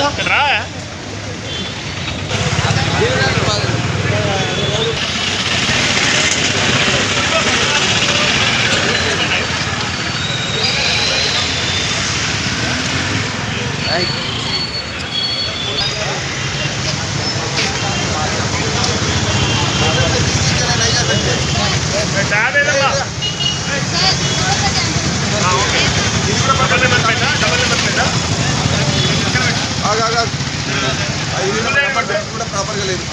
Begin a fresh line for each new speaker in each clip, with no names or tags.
कटरा है।
కూడా ప్రాపర్గా లేదు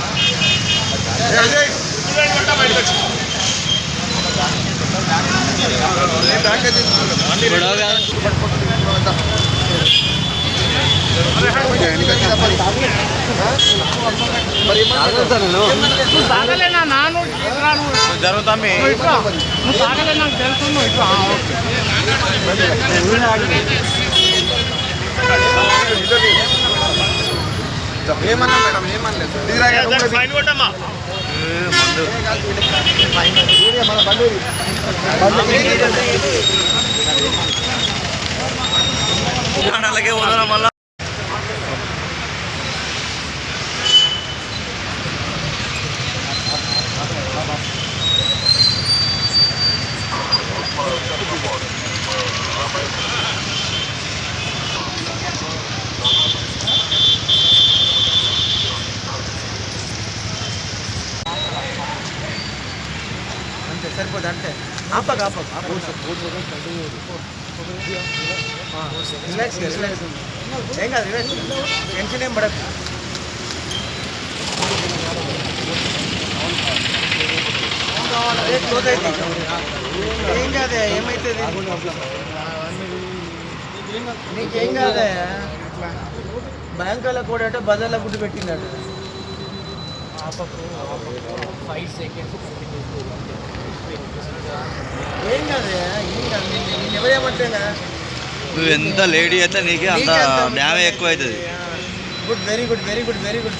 చూడండి కొట్టా బయటకు వచ్చి
బ్యాంక్ అయితే మరి
నువ్వు తాగలేనా నాను రాను
జరుగుతామి
నువ్వు ఇట్లా నువ్వు తాగలే నాకు తెలుసు నువ్వు ఇట్లా ఆ, ఓకే.
ఏమన్నా మేడం ఏమనలేదు అలాగే వదలం మళ్ళా అంతే సరిపోదు అంతే ఆపక ఆపక రిలాక్స్ రిలాక్స్ ఏం కాదు రిలాక్స్ టెన్షన్ ఏం పడదు ఏం కాదే ఏమైతుంది నీకేం కాదే బ్యాంకులో కూడా అంటే బజార్లో గుడ్డు పెట్టినాడు ఏం కాదే
నువ్వు ఎంత లేడీ అయితే నీకే అంత డ్యామే ఎక్కువ అవుతుంది
good very good very good very good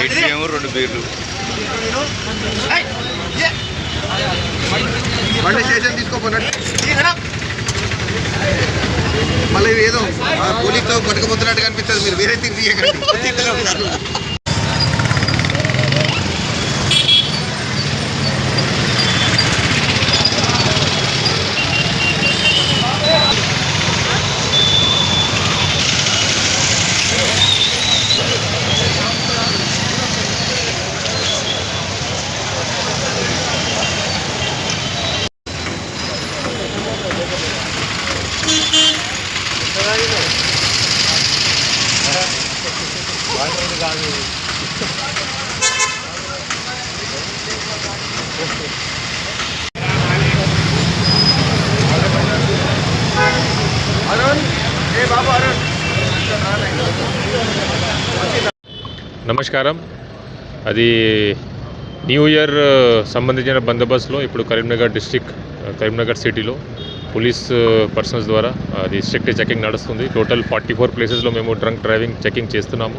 Eight రెండు బీర్లు.
బండి స్టేషన్ తీసుకోపోయినట్టు. మళ్ళీ ఏదో పోలీసుతో పట్టుకుపోతున్నట్టు కనిపిస్తుంది. మీరు వేరే తిరిగి తీయకండి కాదు
నమస్కారం. అది న్యూ ఇయర్ సంబంధించిన బందోబస్తులో ఇప్పుడు కరీంనగర్ డిస్టిక్ కరీంనగర్ సిటీలో పోలీస్ పర్సన్స్ ద్వారా అది స్ట్రిక్ట్ చెకింగ్ నడుస్తుంది. టోటల్ ఫార్టీ ఫోర్ ప్లేసెస్లో మేము డ్రంక్ డ్రైవింగ్ చెకింగ్ చేస్తున్నాము.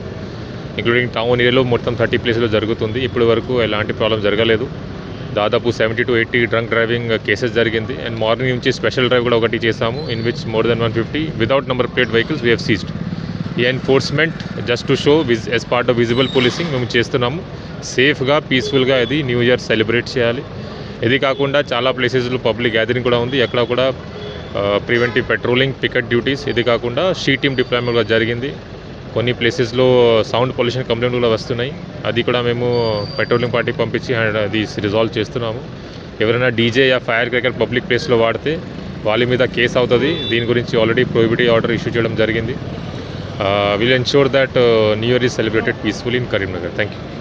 ఇంక్లూడింగ్ టౌన్ ఏరియాలో మొత్తం థర్టీ ప్లేస్లో జరుగుతుంది. ఇప్పటి వరకు ఎలాంటి ప్రాబ్లం జరగలేదు. దాదాపు seventy to eighty drunk driving cases జరిగింది. అండ్ మార్నింగ్ నుంచి స్పెషల్ డ్రైవ్ కూడా ఒకటి చేసాము in which more than one fifty without number plate vehicles we have seized ఈ enforcement just to show this is part of visible policing మేము చేస్తున్నాము. సేఫ్గా పీస్ఫుల్గా ఇది న్యూ ఇయర్ సెలబ్రేట్ చేయాలి. ఇది కాకుండా చాలా ప్లేసెస్లో పబ్లిక్ గ్యాదరింగ్ కూడా ఉంది. ఎక్కడ కూడా ప్రివెంటివ్ పెట్రోలింగ్ పికెట్ డ్యూటీస్ ఇది కాకుండా షీ టీమ్ డిప్లాయ్మెంట్ కూడా జరిగింది. కొన్ని ప్లేసెస్లో సౌండ్ పొల్యూషన్ కంప్లైంట్ కూడా వస్తున్నాయి. అది కూడా మేము పెట్రోలింగ్ పార్టీకి పంపించి అండ్ అది రిజాల్వ్ చేస్తున్నాము. ఎవరైనా డీజే యా ఫైర్ క్రాకర్ పబ్లిక్ ప్లేస్లో వాడితే వాళ్ళ మీద కేసు అవుతుంది. దీని గురించి ఆల్రెడీ ప్రొహిబిటివ్ ఆర్డర్ ఇష్యూ చేయడం జరిగింది. Will ensure that new year is celebrated peaceful in Karimnagar thank you